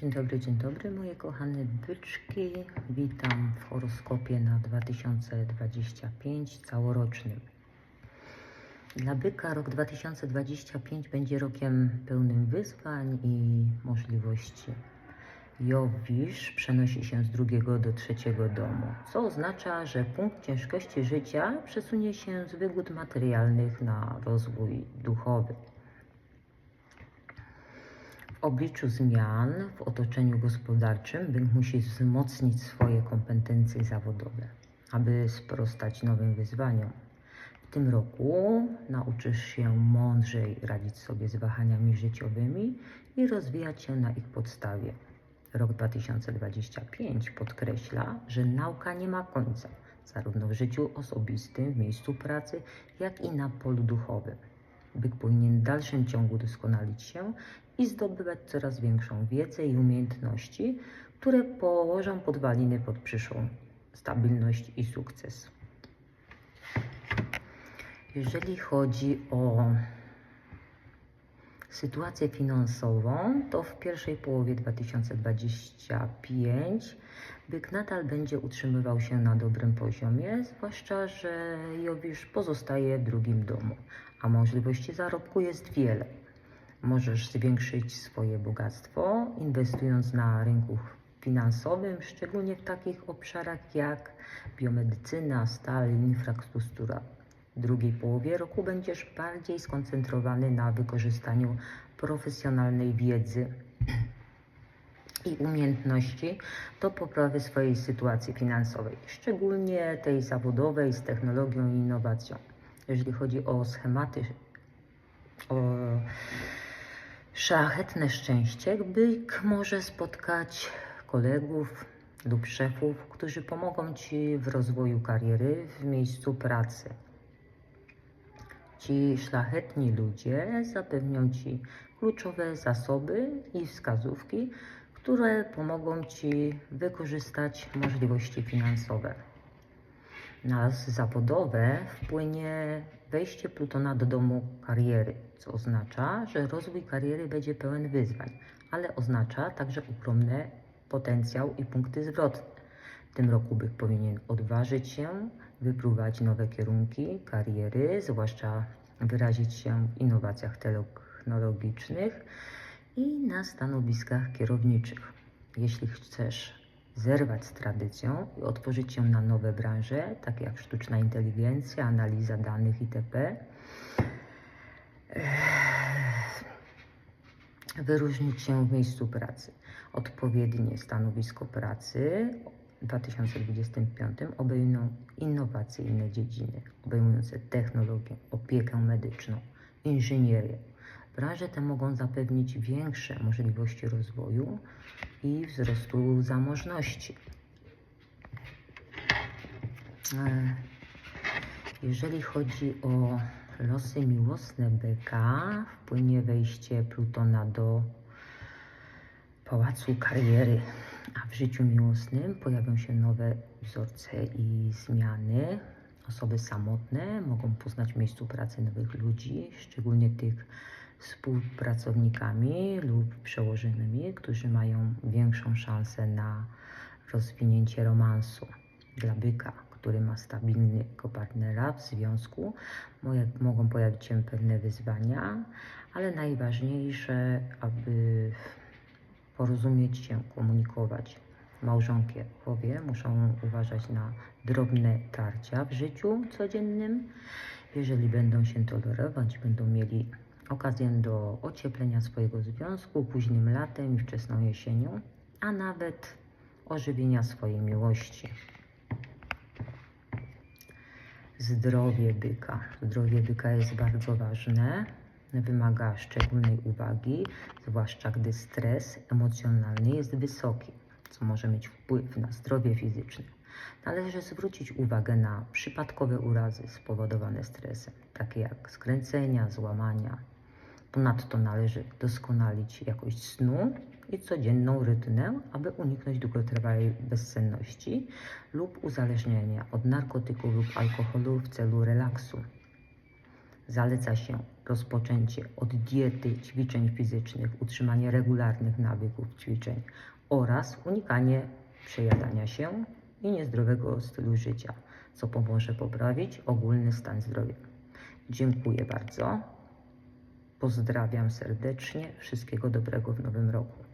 Dzień dobry, dzień dobry moje kochane byczki. Witam w horoskopie na 2025 całorocznym. Dla byka rok 2025 będzie rokiem pełnym wyzwań i możliwości. Jowisz przenosi się z drugiego do trzeciego domu, co oznacza, że punkt ciężkości życia przesunie się z wygód materialnych na rozwój duchowy. W obliczu zmian w otoczeniu gospodarczym byk musi wzmocnić swoje kompetencje zawodowe, aby sprostać nowym wyzwaniom. W tym roku nauczysz się mądrzej radzić sobie z wahaniami życiowymi i rozwijać się na ich podstawie. Rok 2025 podkreśla, że nauka nie ma końca, zarówno w życiu osobistym, w miejscu pracy, jak i na polu duchowym. Byk powinien w dalszym ciągu doskonalić się i zdobywać coraz większą wiedzę i umiejętności, które położą podwaliny pod przyszłą stabilność i sukces. Jeżeli chodzi o sytuację finansową, to w pierwszej połowie 2025 byk nadal będzie utrzymywał się na dobrym poziomie, zwłaszcza, że Jowisz pozostaje w drugim domu, a możliwości zarobku jest wiele. Możesz zwiększyć swoje bogactwo, inwestując na rynku finansowym, szczególnie w takich obszarach jak biomedycyna, stal infrastruktura. W drugiej połowie roku będziesz bardziej skoncentrowany na wykorzystaniu profesjonalnej wiedzy i umiejętności do poprawy swojej sytuacji finansowej, szczególnie tej zawodowej z technologią i innowacją. Jeżeli chodzi o schematy, o szlachetne szczęście, byk może spotkać kolegów lub szefów, którzy pomogą Ci w rozwoju kariery w miejscu pracy. Ci szlachetni ludzie zapewnią Ci kluczowe zasoby i wskazówki, które pomogą Ci wykorzystać możliwości finansowe. Na zawodowe wpłynie wejście Plutona do domu kariery, co oznacza, że rozwój kariery będzie pełen wyzwań, ale oznacza także ogromny potencjał i punkty zwrotne. W tym roku byk powinien odważyć się, wypróbować nowe kierunki kariery, zwłaszcza wyrazić się w innowacjach technologicznych i na stanowiskach kierowniczych. Jeśli chcesz zerwać z tradycją i otworzyć się na nowe branże, takie jak sztuczna inteligencja, analiza danych itp., wyróżnić się w miejscu pracy. Odpowiednie stanowisko pracy w 2025 obejmą innowacyjne dziedziny, obejmujące technologię, opiekę medyczną, inżynierię. Branże te mogą zapewnić większe możliwości rozwoju i wzrostu zamożności. E, Jeżeli chodzi o losy miłosne byka, wpłynie wejście Plutona do pałacu kariery, a w życiu miłosnym pojawią się nowe wzorce i zmiany. Osoby samotne mogą poznać w miejscu pracy nowych ludzi, szczególnie tych współpracownikami lub przełożonymi, którzy mają większą szansę na rozwinięcie romansu. Dla byka, który ma stabilnego partnera w związku, mogą pojawić się pewne wyzwania, ale najważniejsze, aby porozumieć się, komunikować. Małżonkowie muszą uważać na drobne tarcia w życiu codziennym. Jeżeli będą się tolerować, będą mieli okazję do ocieplenia swojego związku późnym latem i wczesną jesienią, a nawet ożywienia swojej miłości. Zdrowie byka. Zdrowie byka jest bardzo ważne. Wymaga szczególnej uwagi, zwłaszcza gdy stres emocjonalny jest wysoki, co może mieć wpływ na zdrowie fizyczne. Należy zwrócić uwagę na przypadkowe urazy spowodowane stresem, takie jak skręcenia, złamania. Ponadto należy doskonalić jakość snu i codzienną rytmę, aby uniknąć długotrwałej bezsenności lub uzależnienia od narkotyków lub alkoholu w celu relaksu. Zaleca się rozpoczęcie od diety, ćwiczeń fizycznych, utrzymanie regularnych nawyków ćwiczeń oraz unikanie przejadania się i niezdrowego stylu życia, co pomoże poprawić ogólny stan zdrowia. Dziękuję bardzo. Pozdrawiam serdecznie. Wszystkiego dobrego w nowym roku.